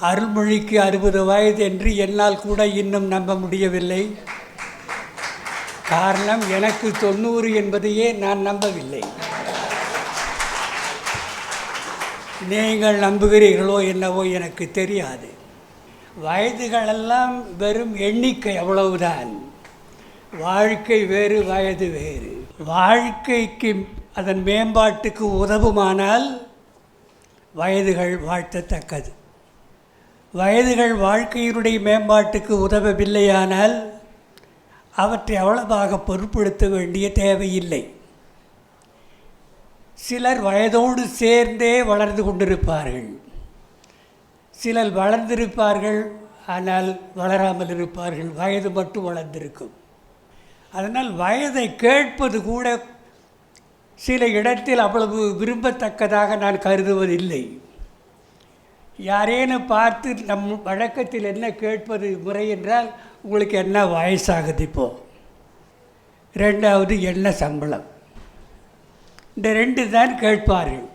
அருள்மொழிக்கு அறுபது வயது என்று என்னால் கூட இன்னும் நம்ப முடியவில்லை. காரணம் எனக்கு தொண்ணூறு என்பதையே நான் நம்பவில்லை. நீங்கள் நம்புகிறீர்களோ என்னவோ எனக்கு தெரியாது. வயதுகளெல்லாம் வெறும் எண்ணிக்கை அவ்வளவுதான். வாழ்க்கை வேறு வயது வேறு. வாழ்க்கைக்கு அதன் மேம்பாட்டுக்கு உதவுமானால் வயதுகள் வாழ்த்தத்தக்கது. வயதுகள் வாழ்க்கையினுடைய மேம்பாட்டுக்கு உதவவில்லையானால் அவற்றை அவ்வளவாக பொருட்படுத்த வேண்டிய தேவையில்லை. சிலர் வயதோடு சேர்ந்தே வளர்ந்து கொண்டிருப்பார்கள். சிலர் வளர்ந்திருப்பார்கள் ஆனால் வளராமல் இருப்பார்கள். வயது மட்டும் வளர்ந்திருக்கும். அதனால் வயதை கேட்பது கூட சில இடத்தில் அவ்வளவு விரும்பத்தக்கதாக நான் கருதுவதில்லை. யாரேனும் பார்த்து நம் வழக்கத்தில் என்ன கேட்பது முறை என்றால் உங்களுக்கு என்ன வயசாகுது இப்போது ரெண்டாவது என்ன சம்பளம்? இந்த ரெண்டு தான் கேட்பார்கள்.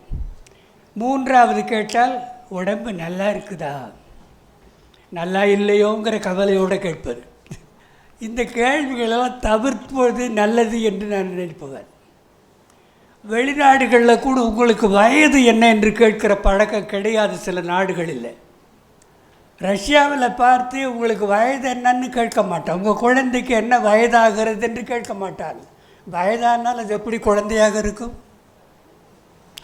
மூன்றாவது கேட்டால் உடம்பு நல்லா இருக்குதா? நல்லா இல்லையோங்கிற கவலையோடு கேட்பது. இந்த கேள்விகளெல்லாம் தவிர்ப்பது நல்லது என்று நான் நினைப்பவன். வெளிநாடுகளில் கூட உங்களுக்கு வயது என்ன என்று கேட்கிற பழக்கம் கிடையாது சில நாடுகளில். ரஷ்யாவில் பார்த்து உங்களுக்கு வயது என்னன்னு கேட்க மாட்டான் உங்கள் குழந்தைக்கு என்ன வயதாகிறது என்று கேட்க மாட்டான் வயதானால் அது எப்படி குழந்தையாக இருக்கும்?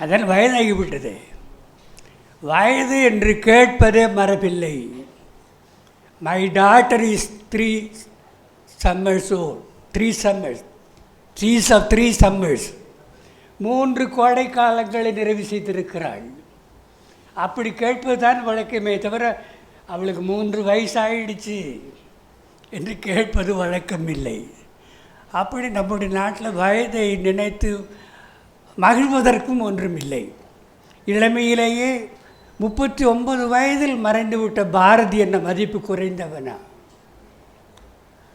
அதனால் வயதாகிவிட்டது வயது என்று கேட்பதே மரபில்லை. My daughter is three summers oh three summers threes of three summers மூன்று கோடை காலங்களை நிறைவு செய்திருக்கிறாள். அப்படி கேட்பது தான் வழக்கமே தவிர அவளுக்கு மூன்று வயசாயிடுச்சு என்று கேட்பது வழக்கம் இல்லை அப்படி நம்முடைய நாட்டில் வயதை நினைத்து மகிழ்வதற்கும் ஒன்றும் இல்லை இளமையிலேயே முப்பத்தி ஒன்பது வயதில் மறைந்துவிட்ட பாரதி என்ற மதிப்பு குறைந்தவனா?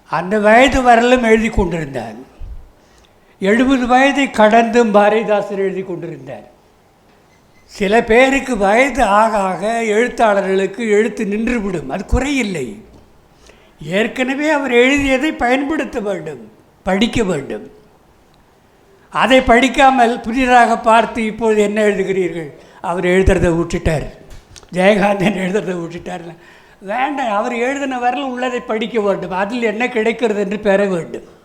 அந்த வயது வரலும் எழுதி கொண்டிருந்தான். எழுபது வயதை கடந்தும் பாரதிதாசன் எழுதி கொண்டிருந்தார். சில பேருக்கு வயது ஆக ஆக எழுத்தாளர்களுக்கு எழுத்து நின்றுவிடும். அது குறையில்லை. ஏற்கனவே அவர் எழுதியதை பயன்படுத்த வேண்டும் படிக்க வேண்டும். அதை படிக்காமல் புதிதாக பார்த்து இப்போது என்ன எழுதுகிறீர்கள்? அவர் எழுதுறதை விட்டுட்டார். ஜெயகாந்தன் எழுதுறதை விட்டுட்டார். வேண்டாம் அவர் எழுதின வரல உள்ளதை படிக்க வேண்டும். அதில் என்ன கிடைக்கிறது என்று பெற வேண்டும்.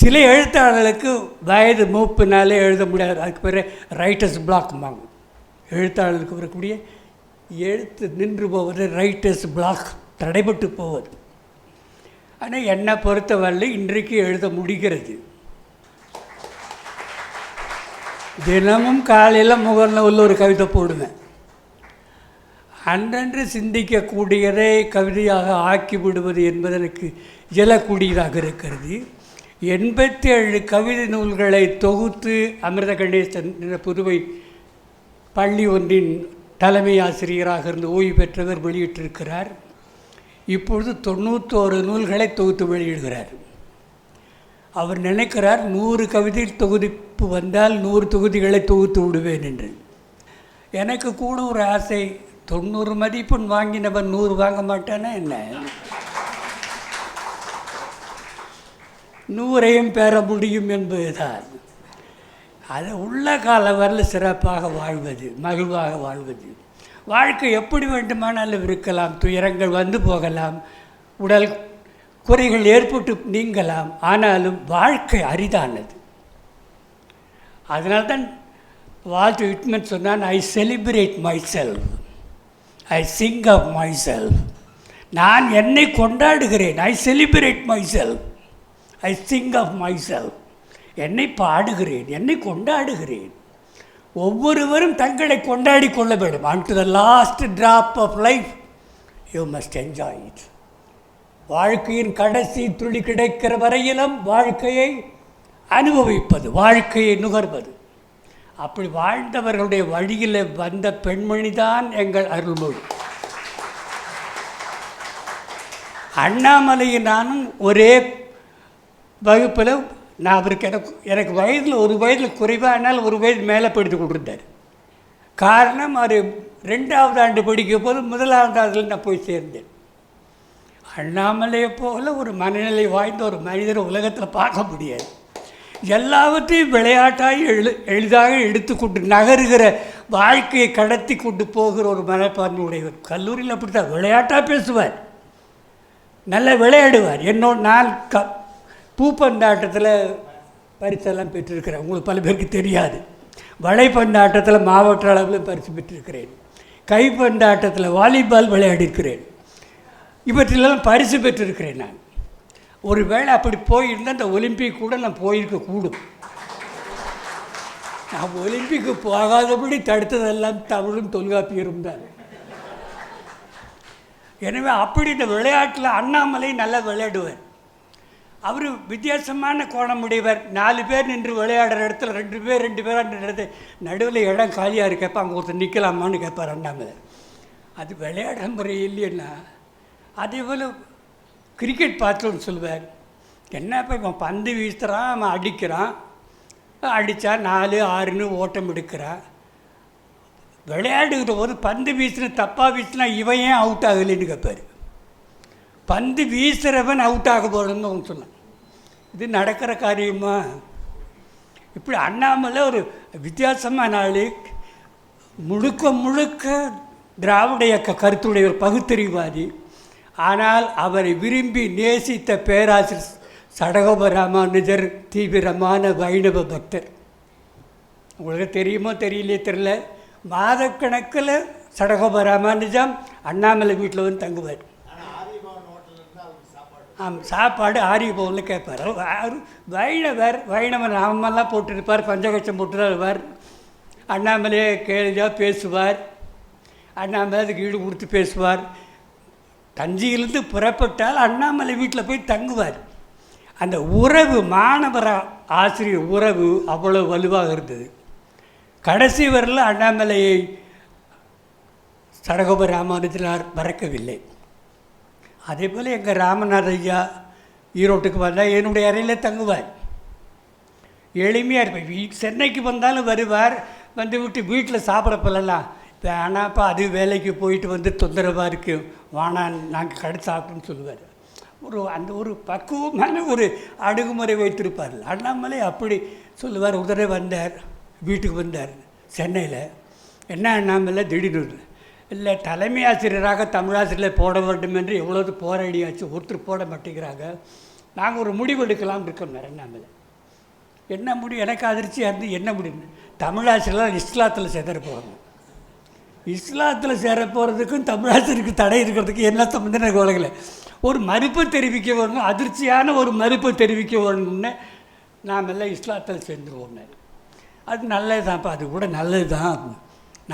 சில எழுத்தாளர்களுக்கு வயது மூப்பினாலே எழுத முடியாது. அதுக்கு பிறகு ரைட்டர்ஸ் பிளாக் வாங்கும் எழுத்தாளர்களுக்கு வரக்கூடிய எழுத்து நின்று போவது ரைட்டர்ஸ் பிளாக் தடைபட்டு போவது. ஆனால் என்னை பொறுத்தவரையில் இன்றைக்கு எழுத முடிகிறது. தினமும் காலையில் முகநூலில் ஒரு கவிதை போடுவேன். அன்றன்று சிந்திக்கக்கூடியதை கவிதையாக ஆக்கி விடுவது என்பது எனக்கு இயலக்கூடியதாக இருக்கிறது. எண்பத்தி ஏழு கவிதை நூல்களை தொகுத்து அமிர்த கணேசன் என்ற புதுவை பள்ளி ஒன்றின் தலைமை ஆசிரியராக இருந்து ஓய்வு பெற்றவர் வெளியிட்டிருக்கிறார். இப்பொழுது தொண்ணூற்றோரு நூல்களை தொகுத்து வெளியிடுகிறார். அவர் நினைக்கிறார் நூறு கவிதை தொகுதிப்பு வந்தால் நூறு தொகுதிகளை தொகுத்து விடுவேன் என்று. எனக்கு கூட ஒரு ஆசை தொண்ணூறு மதிப்பெண் வாங்கினவன் நூறு வாங்க மாட்டானா என்ன? நூறையும் பெற முடியும் என்பதுதான். அது உள்ள கால வரல சிறப்பாக வாழ்வது மகிழ்வாக வாழ்வது. வாழ்க்கை எப்படி வேண்டுமானாலும் இருக்கலாம் துயரங்கள் வந்து போகலாம் உடல் குறைகள் ஏற்பட்டு நீங்கலாம் ஆனாலும் வாழ்க்கை அரிதானது. அதனால்தான் வால்ட் விட்மன் சொன்னான் I celebrate myself I sing of myself நான் என்னை கொண்டாடுகிறேன். I celebrate myself I sing of myself என்னை பாடுகிறேன் என்னை கொண்டாடுகிறேன். ஒவ்வொருவரும் தங்களை கொண்டாடி கொள்ள வேண்டும். And to the last drop of life you must enjoy it வாழ்க்கையின் கடைசி துளி கிடைக்கிற வரையிலும் வாழ்க்கையை அனுபவிப்பது வாழ்க்கையை நுகர்வது. அப்படி வாழ்ந்தவர்களுடைய வழியில் வந்த பெண்மணி தான் எங்கள் அருள்மொழி. அண்ணாமலையை நானும் ஒரே வகுப்பில் நான் அவருக்கு எனக்கு எனக்கு வயதில் ஒரு வயதில் குறைவானால் ஒரு வயது மேலே படித்து கொண்டிருந்தார் காரணம் அவர் ரெண்டாவது ஆண்டு படிக்கும் போது முதலாவது ஆண்டில் நான் போய் சேர்ந்தேன். அண்ணாமலையை போல ஒரு மனநிலை வாய்ந்த ஒரு மனிதர் உலகத்தில் பார்க்க முடியாது. எல்லாவற்றையும் விளையாட்டாக எழு எளிதாக எடுத்துக்கொண்டு நகருகிற வாழ்க்கையை கடத்தி கொண்டு போகிற ஒரு மனப்பான்மை உடையவர். கல்லூரியில் அப்படித்தான் விளையாட்டாக பேசுவார். நல்லா விளையாடுவார். என்னோட நான் க பூப்பந்தாட்டத்தில் பரிசெல்லாம் பெற்றிருக்கிறேன். உங்களுக்கு பல பேருக்கு தெரியாது. வலைப்பந்தாட்டத்தில் மாவட்ட அளவில் பரிசு பெற்றிருக்கிறேன். கைப்பந்தாட்டத்தில் வாலிபால் விளையாடிருக்கிறேன். இவற்றிலெல்லாம் பரிசு பெற்றிருக்கிறேன் நான். ஒரு வேளை அப்படி போயிருந்தால் அந்த ஒலிம்பிக் கூட நான் போயிருக்க கூடும். நான் ஒலிம்பிக்கு போகாதபடி தடுத்ததெல்லாம் தமிழும் தொல்காப்பியரும் தான் எனவே அப்படி இந்த விளையாட்டில் அண்ணாமலை நல்லா விளையாடுவார். அவர் வித்தியாசமான கோணம் உடையவர். நாலு பேர் நின்று விளையாடுற இடத்துல ரெண்டு பேர் ரெண்டு பேராக நின்றது. நடுவில் இடம் காலியாக இருக்கப்போ அங்கே ஒருத்தர் நிற்கலாமான்னு கேட்பார் ரெண்டாமது அது விளையாடுற முறை இல்லைன்னா அதே போல் கிரிக்கெட் பார்த்தோன்னு சொல்லுவார். என்ன இப்போ இவன் பந்து வீசுகிறான் அவன் அடிக்கிறான். அடித்தா நாலு ஆறுன்னு ஓட்டம் எடுக்கிறான் விளையாடுகிற போது பந்து வீசின தப்பாக வீசினா இவன் ஏன் அவுட் ஆகலைன்னு கேட்பார். பந்து வீசுகிறவன் அவுட் ஆக போகிறன்னு அவன் சொன்னான். இது நடக்கிற காரியமா? இப்படி அண்ணாமலை ஒரு வித்தியாசமான ஆள் முழுக்க முழுக்க திராவிட இயக்க கருத்துடைய ஒரு பகுத்தறிவாதி. ஆனால் அவரை விரும்பி நேசித்த பேராசிரியர் சடகோப ராமானுஜர் தீவிரமான வைணவ பக்தர். உங்களுக்கு தெரியுமோ தெரியலையே தெரில மாதக்கணக்கில் சடகோப ராமானுஜம் அண்ணாமலை வீட்டில் வந்து தங்குவார். சாப்பாடு ஆரிய போகணும்னு கேட்பார் அவர் வைணவர் வைணவன் நாமெல்லாம் போட்டிருப்பார் பஞ்சகட்சம் போட்டு தான் இருப்பார் அண்ணாமலையே கேள்வியாக பேசுவார். அண்ணாமலை அதுக்கு ஈடு கொடுத்து பேசுவார். தஞ்சையிலிருந்து புறப்பட்டால் அண்ணாமலை வீட்டில் போய் தங்குவார். அந்த உறவு மாணவர ஆசிரியர் உறவு அவ்வளோ வலுவாக இருந்தது. கடைசி வரல அண்ணாமலையை சடகோப ராமானுஜனார் மறக்கவில்லை. அதே போல் எங்கள் ராமநாத ஐயா ஈரோட்டுக்கு வந்தால் என்னுடைய அறையில் தங்குவார். எளிமையாக இருப்பேன் வீ சென்னைக்கு வந்தாலும் வருவார். வந்து விட்டு வீட்டில் சாப்பிட்றப்பெல்லாம் வேணாப்பா அது வேலைக்கு போயிட்டு வந்து தொந்தரவாக இருக்குது வானால் நாங்கள் கடை சாப்பிட்டோன்னு சொல்லுவார். ஒரு அந்த ஒரு பக்குவமான ஒரு அணுகுமுறை வைத்திருப்பார். அண்ணாமலை அப்படி சொல்லுவார். ஒரு வந்தார். வீட்டுக்கு வந்தார். சென்னையில். என்ன அண்ணாமலை? திடீர்னு இல்லை தலைமை ஆசிரியராக தமிழாசிரியர் போட வேண்டும் என்று எவ்வளவு போராடியாச்சு ஒருத்தர் போட மாட்டேங்கிறாங்க. நாங்கள் ஒரு முடிவு எடுக்கலாம் இருக்கோம் நிறைய என்ன முடிவு? எனக்கு அதிர்ச்சியாக இருந்து என்ன முடிவு? தமிழாசிரியர்லாம் இஸ்லாத்தில் சேர போகிறாங்க இஸ்லாத்தில் சேர போகிறதுக்கும் தமிழாசிரியருக்கு தடை இருக்கிறதுக்கு என்ன சம்மந்தம் எனக்கு உலகில் ஒரு மறுப்பு தெரிவிக்க வரணும் அதிர்ச்சியான ஒரு மறுப்பு தெரிவிக்க வேணும்னு நாம் எல்லாம் இஸ்லாத்தில் சேர்ந்துருவோம் அது நல்லது தான்ப்பா அது கூட நல்லது தான்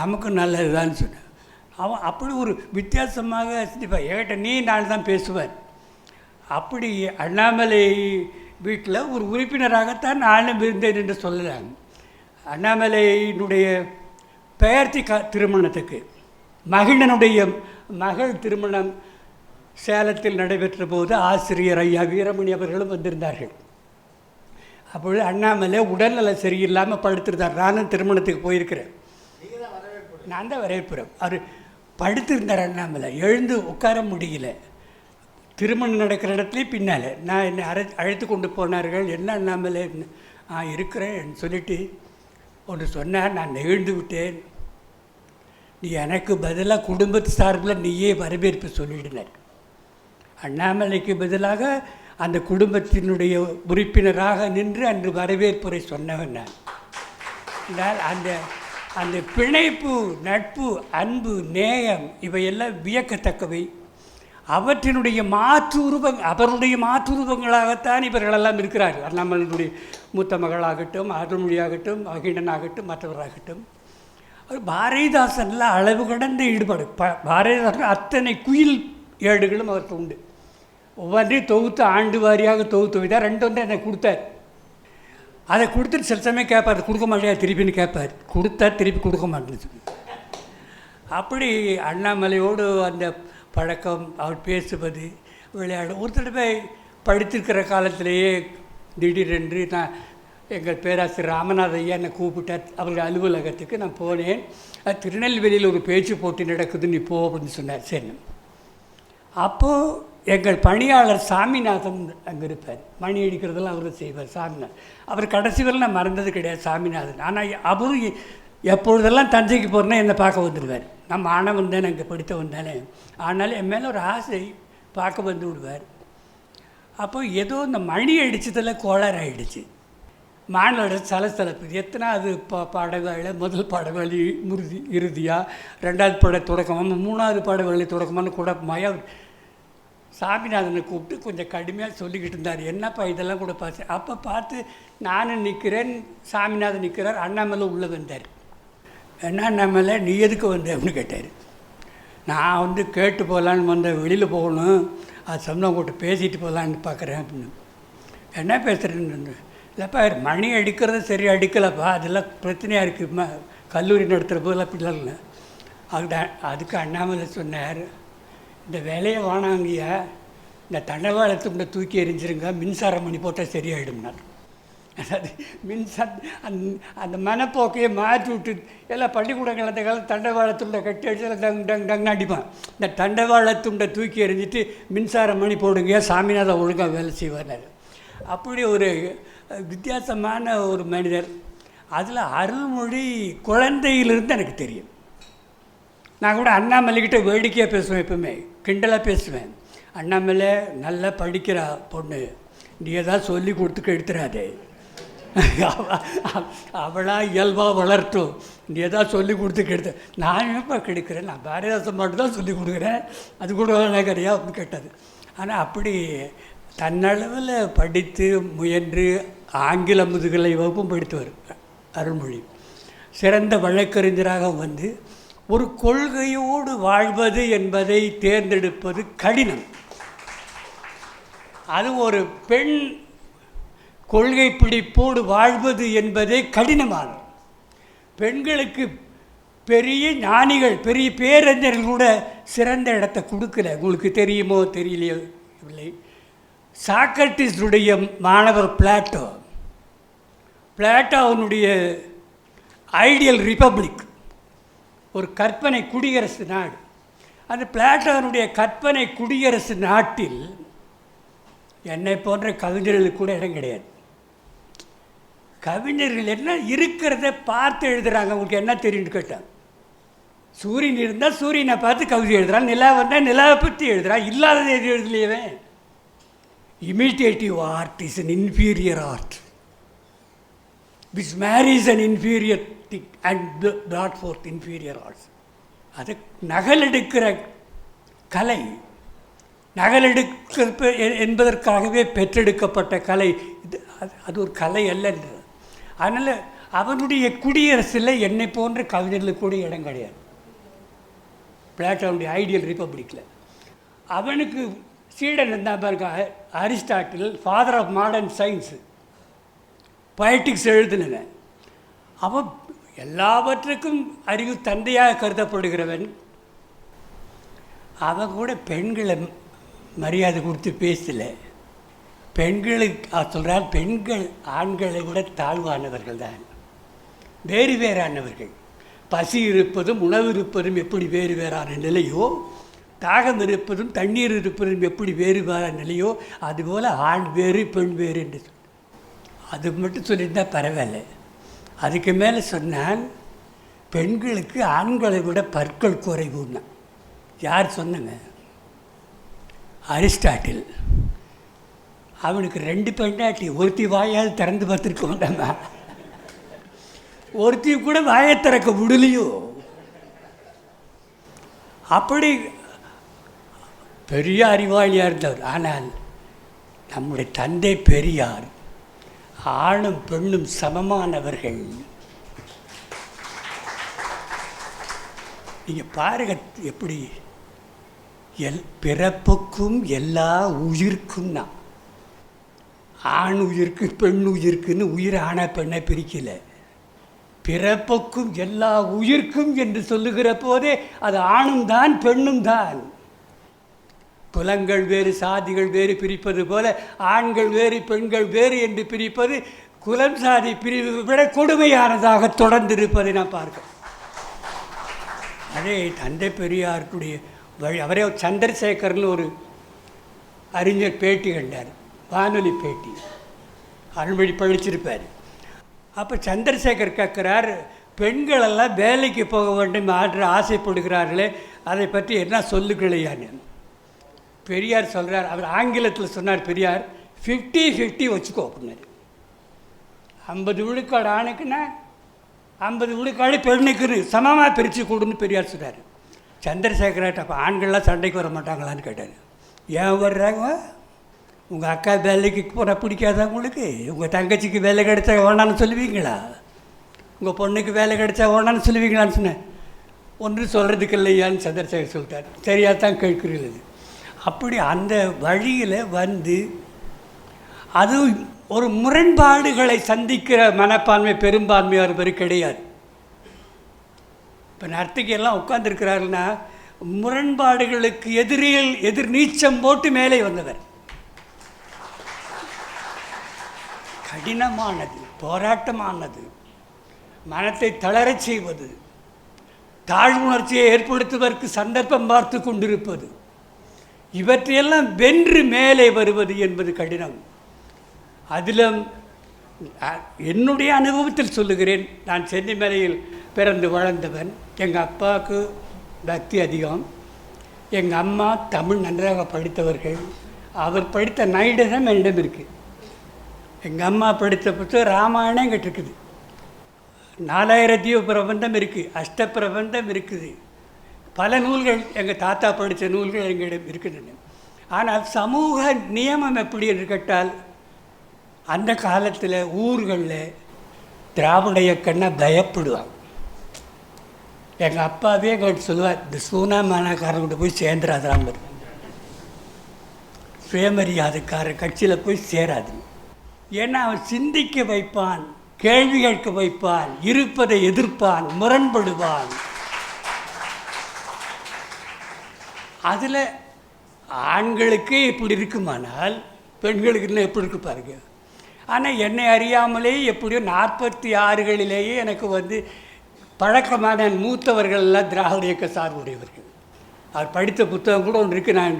நமக்கும் நல்லது தான் சொன்னேன். அவன் அப்படி ஒரு வித்தியாசமாக சிந்திப்பார் என்கிட்ட நீ நான் தான் பேசுவார். அப்படி அண்ணாமலை வீட்டில் ஒரு உறுப்பினராகத்தான் நானும் இருந்தேன் என்று சொல்லலாம். அண்ணாமலையினுடைய பெயர்த்தி க திருமணத்துக்கு மகிழனுடைய மகள் திருமணம் சேலத்தில் நடைபெற்ற போது ஆசிரியர் ஐயா வீரமணி அவர்களும் வந்திருந்தார்கள். அப்பொழுது அண்ணாமலை உடல்நல சரியில்லாமல் படுத்திருந்தார். நானும் திருமணத்துக்கு போயிருக்கிறேன். நான் தான் வரவேற்புறேன் அவர் படுத்திருந்தார் அண்ணாமலை. எழுந்து உட்கார முடியல. திருமணம் நடக்கிற இடத்துலேயே பின்னால் நான் என்னை அரை அழைத்து கொண்டு போனார்கள் என்ன அண்ணாமலை நான் இருக்கிறேன் சொல்லிட்டு ஒன்று சொன்னார் நான் நெகிழ்ந்து விட்டேன். நீ எனக்கு பதிலாக குடும்பத்து சார்பில் நீயே வரவேற்பு சொல்லிடினார். அண்ணாமலைக்கு பதிலாக அந்த குடும்பத்தினுடைய உறுப்பினராக நின்று அன்று வரவேற்புரை சொன்னவன் நான். என்றால் அந்த அந்த பிணைப்பு நட்பு அன்பு நேயம் இவையெல்லாம் வியக்கத்தக்கவை. அவற்றினுடைய மாற்று உருவங் அவருடைய மாற்று உருவங்களாகத்தான் இவர்களெல்லாம் இருக்கிறார். அண்ணாமலனுடைய மூத்த மகளாகட்டும் அருள்மொழியாகட்டும் அகிண்டனாகட்டும் மற்றவராகட்டும். பாரதிதாசனில் அளவு கடந்த ஈடுபாடு. ப பாரதிதாசன் அத்தனை குயில் ஏடுகளும் அவருக்கு உண்டு. ஒவ்வொன்றையும் தொகுத்து ஆண்டு வாரியாக தொகுத்து வைத்தார். ரெண்டு ஒன்று எனக்கு கொடுத்தார். அதை கொடுத்துட்டு சில சமயம் கேட்பார் கொடுக்க மாட்டேயா திருப்பின்னு கேட்பார். கொடுத்தா திருப்பி கொடுக்க மாட்டேன்னு அப்படி அண்ணாமலையோடு அந்த பழக்கம் அவர் பேசுவது விளையாடு ஒரு தடவை படித்திருக்கிற காலத்திலேயே திடீரென்று நான் எங்கள் பேராசிரியர் ராமநாத ஐயா என்னை கூப்பிட்டார். அவர்கள் அலுவலகத்துக்கு நான் போனேன். திருநெல்வேலியில் ஒரு பேச்சு போட்டி நடக்குது நீ போ அப்படின்னு சொன்னார். சரி. அப்போது எங்கள் பணியாளர் சாமிநாதன் அங்கே இருப்பார். மணி அடிக்கிறதெல்லாம் அவர் செய்வார் சாமிநாதன். அவர் கடைசி வரை நான் மறந்தது கிடையாது சாமிநாதன். ஆனால் அவரும் எப்பொழுதெல்லாம் தஞ்சைக்கு போகிறேன்னா என்னை பார்க்க வந்துடுவார். நான் மாணவன் தானே அங்கே படித்த வந்தாலே ஆனாலும் என் மேலே ஒரு ஆசை பார்க்க வந்து விடுவார். அப்போ ஏதோ இந்த மணி அடித்ததில் கோளாறு ஆகிடுச்சு மாணவரோட சலசலப்பு. எத்தனாவது பா பாடவேளை முதல் பாடவேளை முருதி இறுதியாக ரெண்டாவது பாட தொடக்கமாக மூணாவது பாடவேளை தொடக்கமான குழப்பமாய் அவர் சாமிநாதனை கூப்பிட்டு கொஞ்சம் கடுமையாக சொல்லிக்கிட்டு இருந்தார். என்னப்பா இதெல்லாம் கூட பார்த்து அப்போ பார்த்து நானும் நிற்கிறேன் சாமிநாதன் நிற்கிறார் அண்ணாமலை உள்ளே வந்தார். என்ன அண்ணாமலை நீ எதுக்கு வந்த? அப்படின்னு கேட்டார். நான் வந்து கேட்டு போகலான்னு வந்தேன் வெளியில் போகணும். அது சொன்னவங்ககிட்ட பேசிட்டு போகலான்னு பார்க்குறேன் அப்படின்னு. என்ன பேசுகிறேன்னு இல்லைப்பா மணி அடிக்கிறது சரி அடிக்கலப்பா. அதெல்லாம் பிரச்சனையாக இருக்குது ம கல்லூரி நடத்துகிற போதெல்லாம் அப்படிலாம் அதுக்கு அதுக்கு அண்ணாமலை சொன்னார். இந்த வேலையை வானாங்கிய இந்த தண்டவாளத்தை துண்டை தூக்கி எரிஞ்சிருங்க மின்சார மணி போட்டால் சரியாயிடும்னார் அதாவது மின்சார அந் அந்த மனப்போக்கையை மாற்றி விட்டு எல்லாம் பள்ளிக்கூடங்கள் அந்த காலம் தண்டவாள கட்டி அடிச்சு டங் டங் டங் அடிப்பான். இந்த தண்டவாளத்துண்ட தூக்கி எறிஞ்சிட்டு மின்சார மணி போடுங்க சாமிநாதன் ஒழுங்காக வேலை செய்வார் அப்படி ஒரு வித்தியாசமான ஒரு மனிதர். அதில் அருள்மொழி குழந்தையிலிருந்து எனக்கு தெரியும். நான் கூட அண்ணாமலைக்கிட்ட வேடிக்கையாக பேசுவேன் எப்பவுமே. கிண்டலாக பேசுவேன். அண்ணாமலை நல்லா படிக்கிறா பொண்ணு. நீ ஏதாவது சொல்லி கொடுத்து எடுத்துடாதே அவளாக இயல்பாக வளர்த்தும். நீ ஏதாவது சொல்லி கொடுத்து கெடுத்து. நான் என்னப்பா கெடுக்கிறேன்? நான் பாரதிதாசன் மட்டும் தான் சொல்லி கொடுக்குறேன். அது கூட நகரியா அப்படின்னு கேட்டது. ஆனால் அப்படி தன்னளவில் படித்து முயன்று ஆங்கில முதுகலை வகுப்பும் படித்தவர் அருள்மொழி. சிறந்த வழக்கறிஞராக வந்து ஒரு கொள்கையோடு வாழ்வது என்பதை தேர்ந்தெடுப்பது கடினம். அது ஒரு பெண் கொள்கை பிடிப்போடு வாழ்வது என்பதே கடினமானது. பெண்களுக்கு பெரிய ஞானிகள் பெரிய பேரறிஞர்கள் கூட சிறந்த இடத்தை கொடுக்கல. உங்களுக்கு தெரியுமோ தெரியலையோ இல்லை. சாக்ரட்டிஸுடைய மாணவர் பிளாட்டோ. பிளாட்டோவனுடைய ஐடியல் ரிப்பப்ளிக் ஒரு கற்பனை குடியரசு நாடு. அந்த பிளாட்டோனுடைய கற்பனை குடியரசு நாட்டில் என்னை போன்ற கவிஞர்களுக்கு கூட இடம் கிடையாது. கவிஞர்கள் என்ன இருக்கிறத பார்த்து எழுதுகிறாங்க உங்களுக்கு என்ன தெரியும்னு கேட்டான் சூரியன் இருந்தால் சூரியனை பார்த்து கவிதை எழுதுறான். நிலா வந்தால் நிலாவை பற்றி எழுதுறான். இல்லாதது எது எழுதலையவே? Imitative art is an inferior art which marries an inferior thick and brought forth inferior arts அது நகலெடுக்கிற கலை. நகலெடுக்க என்பதற்காகவே பெற்றெடுக்கப்பட்ட கலை. இது அது அது ஒரு கலை அல்லன்றது அதனால் அவனுடைய குடியரசில் என்னை போன்ற கவிஞர்களுக்கு கூட இடம் கிடையாது. பிளாட்டோனுடைய ஐடியல் ரிப்பப்ளிக்கில் அவனுக்கு சீடன் இருந்தால் பாருங்க Aristotle father of modern science poetics எழுதினவன். அவன் எல்லாவற்றுக்கும் அறிவு தந்தையாக கருதப்படுகிறவன் அவன் கூட பெண்களை மரியாதை கொடுத்து பேசலை. பெண்களுக்கு சொல்கிறார் பெண்கள் ஆண்களை விட தாழ்வானவர்கள் தான் வேறு வேறானவர்கள். பசி இருப்பதும் உணவு இருப்பதும் எப்படி வேறு வேறான நிலையோ தாகம் இருப்பதும் தண்ணீர் இருப்பதும் எப்படி வேறு வேறான நிலையோ அதுபோல் ஆண் வேறு பெண் வேறு என்று சொல். அது மட்டும் சொல்லியிருந்தால் பரவாயில்ல. அதுக்கு மேலே சொன்னான் பெண்களுக்கு ஆண்களை விட பற்கள் குறைவுன்னா. யார் சொன்னங்க? அரிஸ்டாட்டில். அவனுக்கு ரெண்டு பெண்டாட்டி ஒருத்தி வாயாவது திறந்து பார்த்துருக்க வேண்டாமா ஒருத்தி கூட வாயை திறக்க விடலையோ? அப்படி பெரிய அறிவாளியாக இருந்தவர் ஆனால் நம்முடைய தந்தை பெரியார் ஆணும் பெண்ணும் சமமானவர்கள். நீங்கள் பாருங்க எப்படி எல் பிறப்புக்கும் எல்லா உயிர்க்கும் தான் ஆண் உயிருக்கு பெண் உயிர்க்குன்னு உயிர் ஆன பெண்ணை பிரிக்கலை. பிறப்புக்கும் எல்லா உயிர்க்கும் என்று சொல்லுகிற போதே அது ஆணும் தான் பெண்ணும் தான். குலங்கள் வேறு சாதிகள் வேறு பிரிப்பது போல ஆண்கள் வேறு பெண்கள் வேறு என்று பிரிப்பது குலம் சாதி பிரிவு விட கொடுமையானதாக தொடர்ந்து இருப்பதை நான் பார்க்கிறேன் அதே தந்தை பெரியாருக்குடைய வழி அவரே சந்திரசேகர்னு ஒரு அறிஞர் பேட்டி கண்டார் வானொலி பேட்டி. அருள்மொழி படிச்சிருப்பார் அப்போ சந்திரசேகர் கேட்குறார் பெண்களெல்லாம் வேலைக்கு போக வேண்டும் என்று ஆசைப்படுகிறார்களே அதை பற்றி என்ன சொல்லுகளையான்னு பெரியார் சொல்கிறார் அவர் ஆங்கிலத்தில் சொன்னார் பெரியார் ஃபிஃப்டி ஃபிஃப்டி வச்சுக்கோ அப்படின்னாரு. ஐம்பது விழுக்காடு ஆணுக்குன்னா ஐம்பது விழுக்காடு பெண்ணுக்குன்னு சமமாக பிரித்து கொடுன்னு பெரியார் சொன்னார் சந்திரசேகராட்ட அப்போ ஆண்கள்லாம் சண்டைக்கு வர மாட்டாங்களான்னு கேட்டார். ஏன் வர்றாங்க? உங்கள் அக்கா வேலைக்கு போனால் பிடிக்காதா உங்களுக்கு? உங்கள் தங்கச்சிக்கு வேலை கிடைச்சா வேணான்னு சொல்லுவீங்களா? உங்கள் பொண்ணுக்கு வேலை கிடைச்சா வேணான்னு சொல்லுவீங்களான்னு சொன்னேன். ஒன்றும் சொல்கிறதுக்கு இல்லையான்னு சந்திரசேகர் சொல்லிட்டார். சரியாக தான் கேட்குறது அப்படி அந்த வழியில் வந்து அது ஒரு முரண்பாடுகளை சந்திக்கிற மனப்பான்மை பெரும்பான்மையார் பேர் கிடையாது. இப்போ நர்த்திகையெல்லாம் உட்காந்துருக்கிறாருன்னா உட்கார்ந்துருக்கிறாருன்னா முரண்பாடுகளுக்கு எதிரியில் எதிர் நீச்சம் போட்டு மேலே வந்தவர். கடினமானது போராட்டமானது மனத்தை தளரச் செய்வது தாழ்வுணர்ச்சியை ஏற்படுத்துவதற்கு சந்தர்ப்பம் பார்த்து கொண்டிருப்பது. இவற்றையெல்லாம் வென்று மேலே வருவது என்பது கடினம். அதிலும் என்னுடைய அனுபவத்தில் சொல்லுகிறேன். நான் சென்னிமலையில் பிறந்து வளர்ந்தவன். எங்கள் அப்பாவுக்கு பக்தி அதிகம். எங்கள் அம்மா தமிழ் நன்றாக படித்தவர்கள். அவர் படித்த நைடகம் என்னிடம் இருக்குது எங்கள் அம்மா படித்த புத்தகம் ராமாயணம் எங்கிட்ட இருக்குது நாலாயிரத்தியோ பிரபந்தம் இருக்குது அஷ்ட பிரபந்தம் இருக்குது. பல நூல்கள் எங்கள் தாத்தா படித்த நூல்கள் எங்களிடம் இருக்கின்றன. ஆனால் சமூக நியமம் எப்படி என்று கேட்டால் அந்த காலத்தில் ஊர்களில் திராவிட இயக்கம்னா பயப்படுவாங்க. எங்கள் அப்பாவே எங்கள்கிட்ட சொல்லுவார் இந்த சூனா மானாக்காரங்கிட்ட போய் சேர்ந்துடாதாம்பர் சுயமரியாதைக்கார கட்சியில் போய் சேராது. ஏன்னா அவன் சிந்திக்க வைப்பான் கேள்வி கேட்க வைப்பான் இருப்பதை எதிர்ப்பான் முரண்படுவான். அதில் ஆண்களுக்கு இப்படி இருக்குமானால் பெண்களுக்கு இன்னும் எப்படி இருக்கு பாருங்க. ஆனால் என்னை அறியாமலே எப்படியோ நாற்பத்தி ஆறுகளிலேயே எனக்கு வந்து பழக்கமான மூத்தவர்கள்லாம் மூத்தவர்கள் எல்லாம் திராவிட இயக்க சார்புடையவர்கள் அவர் படித்த புத்தகம் கூட ஒன்று இருக்குது நான்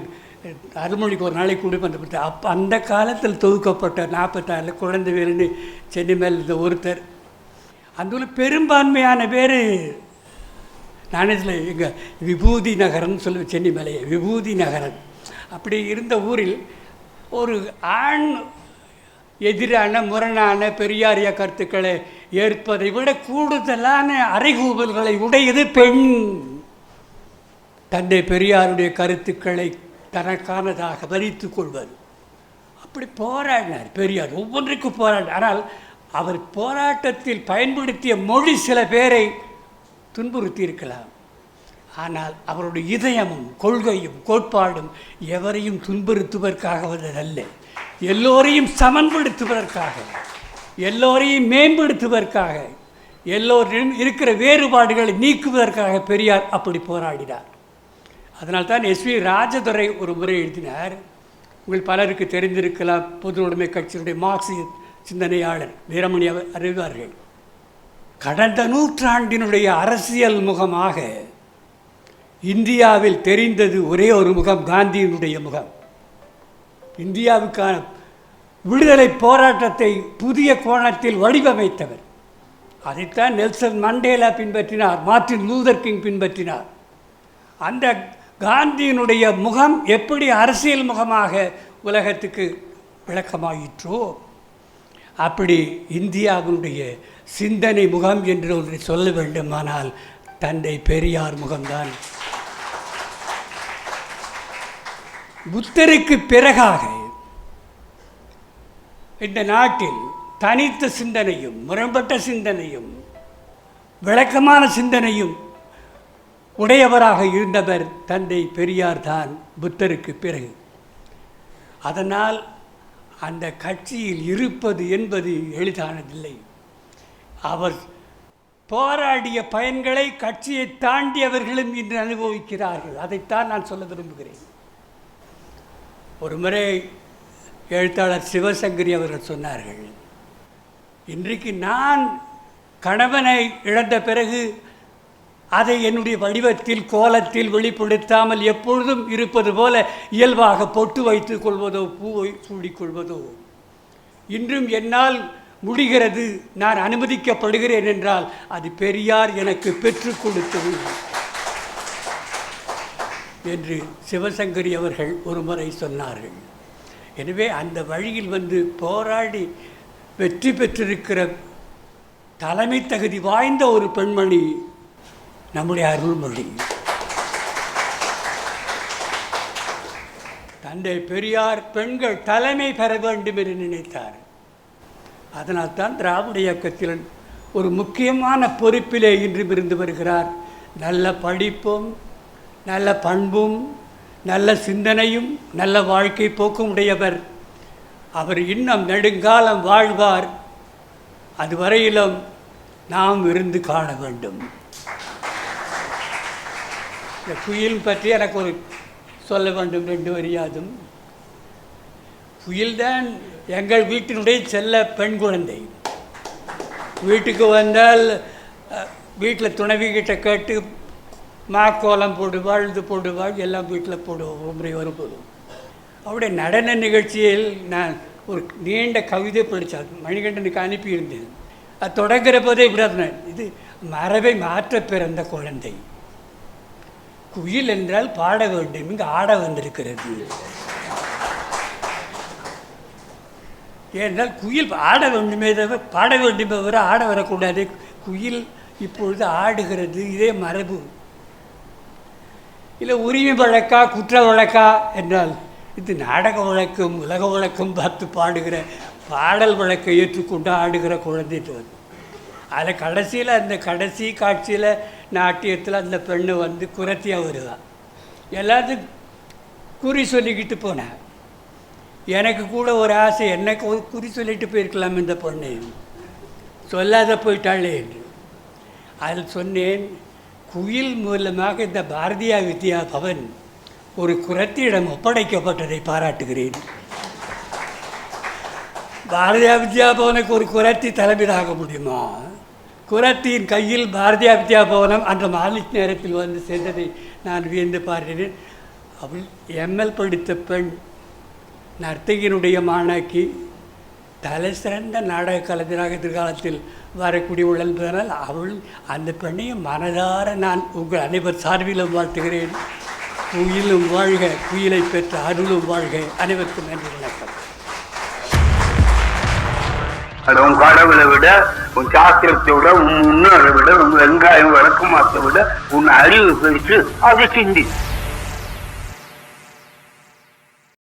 அருள்மொழிக்கு ஒரு நாளைக்கு கொடுப்பேன் அந்த புத்தகம். அப்போ அந்த காலத்தில் தொகுக்கப்பட்ட நாற்பத்தாறில் குழந்தை வேலுன்னு சென்னை மேல் இருந்த ஒருத்தர். அந்த பெரும்பான்மையான பேர் நானே சொல்ல எங்கள் விபூதி நகரம்னு சொல்லுவேன் சென்னை மேலேயே விபூதி நகரம் அப்படி இருந்த ஊரில் ஒரு ஆண் எதிரான முரணான பெரியாரிய கருத்துக்களை ஏற்பதை விட கூடுதலான அறைகூவல்களை உடையது பெண். தந்தை பெரியாருடைய கருத்துக்களை தனக்கானதாக மதித்துக் கொள்வது. அப்படி போராடினார் பெரியார் ஒவ்வொன்றுக்கும் போராடினார். ஆனால் அவர் போராட்டத்தில் பயன்படுத்திய மொழி சில பேரை துன்புறுத்தி இருக்கலாம் ஆனால் அவருடைய இதயமும் கொள்கையும் கோட்பாடும் எவரையும் துன்புறுத்துவதற்காகவதல்ல எல்லோரையும் சமன்படுத்துவதற்காக எல்லோரையும் மேம்படுத்துவதற்காக எல்லோரிடம் இருக்கிற வேறுபாடுகளை நீக்குவதற்காக பெரியார் அப்படி போராடினார். அதனால் தான் எஸ்வி ராஜதுரை ஒரு முறை எழுதினார். உங்கள் பலருக்கு தெரிந்திருக்கலாம். பொது உடைமை கட்சியினுடைய மார்க்சிய சிந்தனையாளர் வீரமணி அவர் அறிவார்கள். கடந்த நூற்றாண்டினுடைய அரசியல் முகமாக இந்தியாவில் தெரிந்தது ஒரே ஒரு முகம் காந்தியினுடைய முகம். இந்தியாவுக்கான விடுதலை போராட்டத்தை புதிய கோணத்தில் வடிவமைத்தவர். அதைத்தான் நெல்சன் மண்டேலா பின்பற்றினார் மார்டின் லூதர் கிங் பின்பற்றினார். அந்த காந்தியினுடைய முகம் எப்படி அரசியல் முகமாக உலகத்துக்கு விளக்கமாயிற்றோ அப்படி இந்தியாவினுடைய சிந்தனை முகம் என்று ஒன்றை சொல்ல வேண்டுமானால் தந்தை பெரியார் முகம்தான். புத்தருக்கு பிறகாக இந்த நாட்டில் தனித்த சிந்தனையும் முரண்பட்ட சிந்தனையும் விளக்கமான சிந்தனையும் உடையவராக இருந்தவர் தந்தை பெரியார் தான் புத்தருக்கு பிறகு. அதனால் அந்த கட்சியில் இருப்பது என்பது எளிதானதில்லை. அவர் போராடிய பயன்களை கட்சியை தாண்டியவர்களும் இன்று அனுபவிக்கிறார்கள். அதைத்தான் நான் சொல்ல விரும்புகிறேன். ஒரு முறை எழுத்தாளர் சிவசங்கரி அவர்கள் சொன்னார்கள் இன்றைக்கு நான் கணவனை இழந்த பிறகு அதை என்னுடைய வடிவத்தில் கோலத்தில் வெளிப்படுத்தாமல் எப்பொழுதும் இருப்பது போல இயல்பாக பொட்டு வைத்துக் கொள்வதோ பூவை சூடிக்கொள்வதோ இன்றும் என்னால் முடிகிறது. நான் அனுமதிக்கப்படுகிறேன் என்றால் அது பெரியார் எனக்கு பெற்றுக் கொடுத்தது என்று சிவசங்கரி அவர்கள் ஒரு முறை சொன்னார்கள். எனவே அந்த வழியில் வந்து போராடி வெற்றி பெற்றிருக்கிற தலைமை தகுதி வாய்ந்த ஒரு பெண்மணி நம்முடைய அருள்மொழி. தந்தை பெரியார் பெண்கள் தலைமை பெற வேண்டும் என்று நினைத்தார். அதனால்தான் திராவிட இயக்கத்தில் ஒரு முக்கியமான பொறுப்பிலே இன்றும் இருந்து வருகிறார். நல்ல படிப்பும் நல்ல பண்பும் நல்ல சிந்தனையும் நல்ல வாழ்க்கை போக்கும் உடையவர். அவர் இன்னும் நெடுங்காலம் வாழ்வார். அதுவரையிலும் நாம் இருந்து காண வேண்டும். இந்த குயில் பற்றி எனக்கு ஒரு சொல்ல வேண்டும் ரெண்டு வரியாதும் குயில்தான் எங்கள் வீட்டினுடைய செல்ல பெண் குழந்தை. வீட்டுக்கு வந்தால் வீட்டில் துணவி கிட்ட கேட்டு மாக்கோலம் போடுவாள் இது போடுவாள் எல்லாம் வீட்டில் போடுவோம் முறை வரும்போது. அவருடைய நடன நிகழ்ச்சியில் நான் ஒரு நீண்ட கவிதை படித்தார் மணிகண்டனுக்கு அனுப்பியிருந்தேன். அது தொடங்குற போதே இப்படி இது மரபை மாற்ற பிறந்த குழந்தை. குயில் என்றால் பாட வேண்டும் இங்கு ஆட வந்திருக்கிறது. ஏனால் குயில் ஆட வேண்டுமே தவிர பாட வேண்டுமே தவிர ஆட வரக்கூடாது. குயில் இப்பொழுது ஆடுகிறது இதே மரபு. இல்லை உரிமை வழக்கா குற்ற வழக்கா என்றால் இது நாடக வழக்கம் உலக வழக்கம் பார்த்து பாடுகிற பாடல் வழக்கை ஏற்றுக்கொண்டு ஆடுகிற குழந்தை இது அதில் கடைசியில் அந்த கடைசி காட்சியில் நாட்டியத்தில் அந்த பெண்ணு வந்து குரத்தியாக வருவான் எல்லாத்துக்கும் குறி சொல்லிக்கிட்டு போனேன் எனக்கு கூட ஒரு ஆசை எனக்கு ஒரு குறி சொல்லிட்டு போயிருக்கலாம் இந்த பொண்ணு. சொல்லாத போயிட்டாளே என்று. அதில் சொன்னேன் குயில் மூலமாக இந்த பாரதியா வித்யா பவன் ஒரு குரத்தியிடம் ஒப்படைக்கப்பட்டதை பாராட்டுகிறேன். பாரதியா வித்யா பவனுக்கு ஒரு குரத்தி தலைமையாக முடியுமா? குரத்தியின் கையில் பாரதியா வித்யா பவனம் அந்த மாலை நேரத்தில் வந்து சேர்ந்ததை நான் வியந்து பார்க்கிறேன். அவள் எம்எல் படித்த பெண். நர்த்தகியினுடைய மாணாக்கி தலை சிறந்த நாடக கலைஞராக எதிர்காலத்தில் வரக்கூடிய என்பதனால் அவள் அந்த பெண்ணையும் மனதார நான் உங்கள் அனைவர் சார்பிலும் வாழ்த்துகிறேன். குயிலும் வாழ்க குயிலை பெற்ற அருளும் வாழ்க. அனைவருக்கும் நன்றி வணக்கம். உன் கடவுளை விட உன் சாஸ்திரத்தை விட உன் முன்னோரை விட உன் வெங்காயம் வழக்கமாத்தை விட உன் அறிவு பெருசு அதை சிந்தி